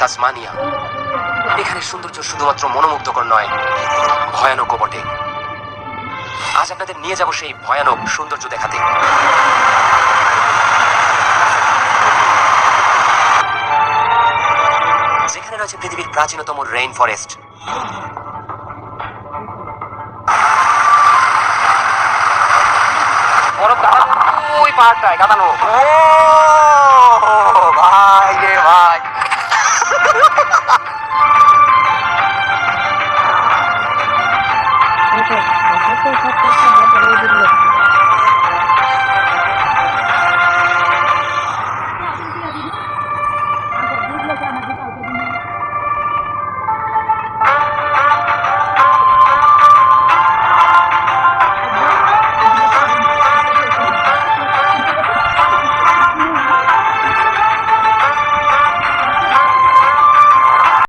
Tasmania. এখানে সৌন্দর্য শুধুমাত্র মনোমুগ্ধকর নয়, ভয়ানকও বটে। আজ আপনাদের নিয়ে যাব সেই ভয়ানক সৌন্দর্য দেখাতে। যেখানে রয়েছে পৃথিবীর প্রাচীনতম রেইন ফরেস্ট ওই পাহাড়টায় ও 对我觉得他